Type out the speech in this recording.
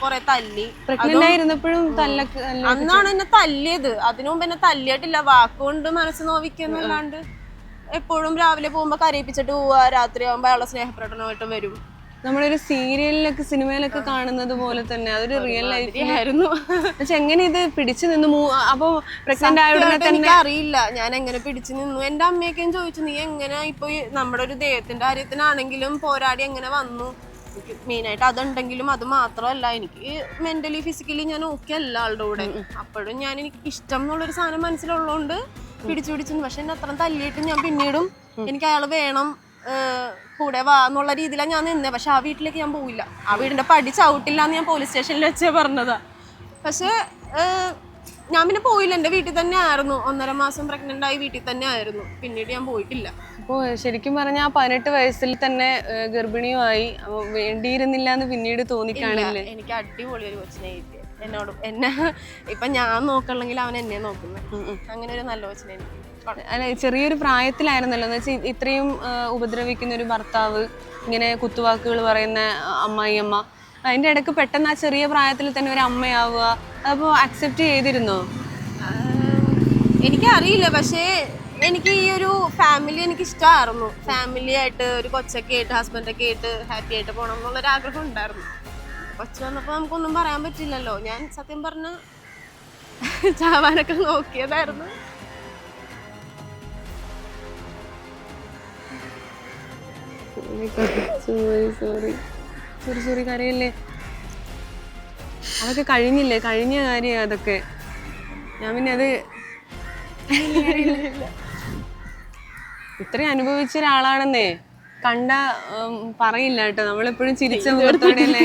കൊറേ തല്ലി. പ്രഗ്നന്റ് ആയിരുന്നപ്പോഴും തല്ലക്ക് തല്ല അന്നാണ് എന്നെ തല്ലിയത്. അതിനു മുമ്പ് എന്നെ തല്ലിയിട്ടില്ല. വാക്കുകൊണ്ട് മനസ്സ് നോവിക്കുന്നല്ലാണ്ട് എപ്പോഴും രാവിലെ പോകുമ്പോ കരയിപ്പിച്ചിട്ട് പോവാ. രാത്രി ആകുമ്പോ അയാളെ സ്നേഹപ്രകടനമായിട്ട് വരും. നമ്മളൊരു സീരിയലിലൊക്കെ സിനിമയിലൊക്കെ കാണുന്നത് പോലെ തന്നെ അതൊരു റിയൽ ലൈഫ് ആയിരുന്നു പക്ഷെ എങ്ങനെ ഇത് പിടിച്ചു നിന്നു അപ്പൊ പ്രഗ്നന്റ് ആയ ഉടനെ തന്നെ അറിയില്ല ഞാൻ എങ്ങനെ പിടിച്ചു നിന്നു? എന്റെ അമ്മയൊക്കെയും ചോദിച്ചു നീ എങ്ങനെ ഇപ്പൊ നമ്മുടെ ഒരു ദേഹത്തിന്റെ കാര്യത്തിനാണെങ്കിലും പോരാടി എങ്ങനെ വന്നു? മെയിനായിട്ട് അതുണ്ടെങ്കിലും അത് മാത്രമല്ല എനിക്ക് മെന്റലി ഫിസിക്കലി ഞാൻ ഓക്കെ അല്ല ആളുടെ കൂടെ. അപ്പോഴും ഞാൻ എനിക്ക് ഇഷ്ടം എന്നുള്ളൊരു സാധനം മനസ്സിലുള്ളതുകൊണ്ട് പിടിച്ചു പിടിച്ചു പക്ഷെ എന്നെ അത്രയും തല്ലിയിട്ട് ഞാൻ പിന്നീടും എനിക്ക് അയാൾ വേണം കൂടെ വാ എന്നുള്ള രീതിയിലാണ് ഞാൻ നിന്നത് പക്ഷെ ആ വീട്ടിലേക്ക് ഞാൻ പോയില്ല ആ വീടിന്റെ പടി ചവിട്ടില്ല എന്ന് ഞാൻ പോലീസ് സ്റ്റേഷനിൽ വെച്ചേ പറഞ്ഞതാ. പക്ഷെ ഞാൻ പിന്നെ പോയില്ല. എന്റെ വീട്ടിൽ തന്നെ ആയിരുന്നു. ഒന്നര മാസം പ്രഗ്നന്റ് ആയി വീട്ടിൽ തന്നെ ആയിരുന്നു. പിന്നീട് ഞാൻ പോയിട്ടില്ല. അപ്പോ ശരിക്കും പറഞ്ഞാൽ ആ പതിനെട്ട് വയസ്സിൽ തന്നെ ഏഹ്, ഗർഭിണിയുമായി അപ്പൊ വേണ്ടിയിരുന്നില്ല എന്ന് പിന്നീട് തോന്നിക്കാണില്ലേ? എനിക്ക് അടിപൊളി ഒരു കൊച്ചിനെ കിട്ടി. എന്നോട് എന്നെ ഇപ്പൊ ഞാൻ നോക്കണമെങ്കിൽ അവൻ എന്നെ നോക്കുന്നു. അങ്ങനെ ഒരു നല്ല കൊച്ചിനെ എനിക്ക് കിട്ടി. അല്ല ചെറിയൊരു പ്രായത്തിലായിരുന്നല്ലോ. എന്ന് വെച്ചാൽ ഇത്രയും ആ, ഉപദ്രവിക്കുന്ന ഒരു ഭർത്താവ് ഇങ്ങനെ കുത്തുവാക്കുകൾ പറയുന്ന അമ്മായിയമ്മ അതിന്റെ ഇടയ്ക്ക് പെട്ടെന്ന് ആ ചെറിയ പ്രായത്തിൽ തന്നെ ഒരു അമ്മയാവുക അപ്പോൾ അക്സെപ്റ്റ് ചെയ്തിരുന്നോ? എനിക്കറിയില്ല. പക്ഷേ എനിക്ക് ഈ ഒരു ഫാമിലി എനിക്ക് ഇഷ്ടമായിരുന്നു ഫാമിലി ആയിട്ട് ഒരു കൊച്ചൊക്കെ ആയിട്ട് ഹസ്ബൻഡൊക്കെ ആയിട്ട് ഹാപ്പി ആയിട്ട് പോകണം എന്നുള്ളൊരു ആഗ്രഹം ഉണ്ടായിരുന്നു. കൊച്ചു വന്നപ്പോൾ നമുക്കൊന്നും പറയാൻ പറ്റില്ലല്ലോ. ഞാൻ സത്യം പറഞ്ഞ ചാവാനൊക്കെ നോക്കിയതായിരുന്നു. സോറി സോറി സോറി സോറി കരയല്ലേ? അതൊക്കെ കഴിഞ്ഞില്ലേ? കഴിഞ്ഞ കാര്യ അതൊക്കെ. ഞാൻ പിന്നെ അത് ഇത്രയും അനുഭവിച്ച ഒരാളാണെന്നേ. കണ്ട പറയില്ല കേട്ടോ. നമ്മളെപ്പോഴും ചിരിച്ച മുഖത്തോടെയല്ലേ